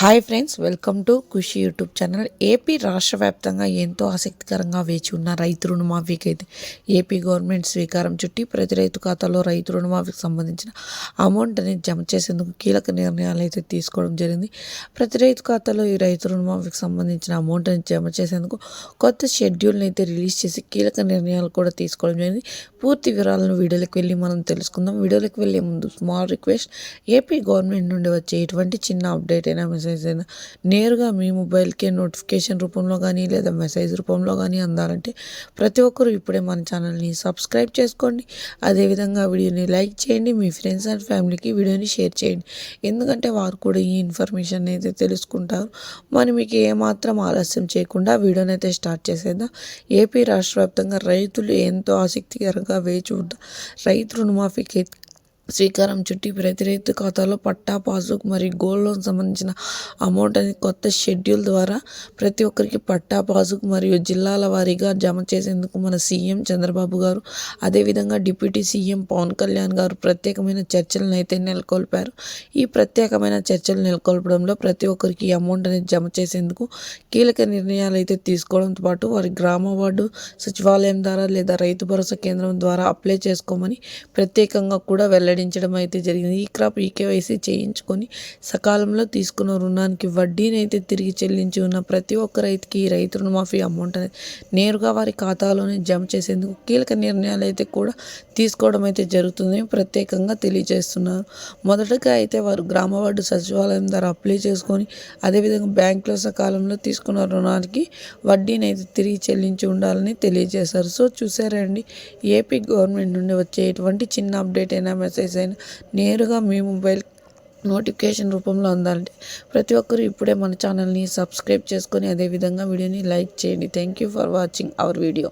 Hi friends welcome to Khushi YouTube channel AP రాష్ట్ర వ్యాప్తంగా ఎంతో ఆసక్తికరంగా వేచి ఉన్న రైతు రుణమాఫీకి అయితే ఏపీ గవర్నమెంట్ స్వీకారం చుట్టి ప్రతి రైతు ఖాతాలో రైతు రుణమాఫీకి సంబంధించిన అమౌంట్ అనేది జమ చేసేందుకు కీలక నిర్ణయాలు అయితే తీసుకోవడం జరిగింది. ప్రతి రైతు ఖాతాలో ఈ రైతు రుణమాఫీకి సంబంధించిన అమౌంట్ అనేది జమ చేసేందుకు కొత్త షెడ్యూల్ని అయితే రిలీజ్ చేసి కీలక నిర్ణయాలు కూడా తీసుకోవడం జరిగింది. పూర్తి వివరాలను వీడియోలకు వెళ్ళి మనం తెలుసుకుందాం. వీడియోలకు వెళ్ళే ముందు స్మాల్ రిక్వెస్ట్ ఏపీ గవర్నమెంట్ నుండి వచ్చే ఎటువంటి చిన్న అప్డేట్ అయినా మెసేజ్ అయినా నేరుగా మీ మొబైల్కే నోటిఫికేషన్ రూపంలో కానీ లేదా మెసేజ్ రూపంలో కానీ అందాలంటే ప్రతి ఒక్కరూ ఇప్పుడే మన ఛానల్ని సబ్స్క్రైబ్ చేసుకోండి. అదేవిధంగా వీడియోని లైక్ చేయండి. మీ ఫ్రెండ్స్ అండ్ ఫ్యామిలీకి వీడియోని షేర్ చేయండి. ఎందుకంటే వారు కూడా ఈ ఇన్ఫర్మేషన్ అయితే తెలుసుకుంటారు. మరి మీకు ఏమాత్రం ఆలస్యం చేయకుండా వీడియోని అయితే స్టార్ట్ చేసేద్దాం. ఏపీ రాష్ట్ర వ్యాప్తంగా రైతులు ఎంతో ఆసక్తికరంగా వేచి ఉంటారు రైతు రుణమాఫీకి శ్రీకారం చుట్టి ప్రతి రైతు ఖాతాలో పట్టా పాస్బుక్ మరియు గోల్డ్ లోన్ సంబంధించిన అమౌంట్ అనేది కొత్త షెడ్యూల్ ద్వారా ప్రతి ఒక్కరికి పట్టా పాస్బుక్ మరియు జిల్లాల వారీగా జమ చేసేందుకు మన సీఎం చంద్రబాబు గారు అదేవిధంగా డిప్యూటీ సీఎం పవన్ కళ్యాణ్ గారు ప్రత్యేకమైన చర్చలను అయితే నెలకొల్పారు. ఈ ప్రత్యేకమైన చర్చలు నెలకొల్పడంలో ప్రతి ఒక్కరికి అమౌంట్ అనేది జమ చేసేందుకు కీలక నిర్ణయాలు అయితే తీసుకోవడంతో పాటు వారి గ్రామ వార్డు సచివాలయం ద్వారా లేదా రైతు భరోసా కేంద్రం ద్వారా అప్లై చేసుకోమని ప్రత్యేకంగా కూడా వెల్లడి వెల్లడించడం అయితే జరిగింది. ఈ క్రాప్ ఈ కేవైసీ చేయించుకొని సకాలంలో తీసుకున్న రుణానికి వడ్డీని అయితే తిరిగి చెల్లించి ఉన్న ప్రతి ఒక్క రైతుకి ఈ రైతు రుణమాఫీ అమౌంట్ అనేది నేరుగా వారి ఖాతాలోనే జమ చేసేందుకు కీలక నిర్ణయాలు అయితే కూడా తీసుకోవడం అయితే జరుగుతుందని ప్రత్యేకంగా తెలియజేస్తున్నారు. మొదటగా అయితే వారు గ్రామ వార్డు సచివాలయం ద్వారా అప్లై చేసుకొని అదేవిధంగా బ్యాంకులో సకాలంలో తీసుకున్న రుణానికి వడ్డీని అయితే తిరిగి చెల్లించి ఉండాలని తెలియజేశారు. సో చూసారండి ఏపీ గవర్నమెంట్ నుండి వచ్చే ఎటువంటి చిన్న అప్డేట్ అయినా మెసేజ్ డిజైన్ నేరుగా మీ మొబైల్ నోటిఫికేషన్ రూపంలో అందాలంటే ప్రతి ఒక్కరు ఇప్పుడే మన ఛానల్ని సబ్స్క్రైబ్ చేసుకొని అదేవిధంగా వీడియోని లైక్ చేయండి. Thank you for watching our video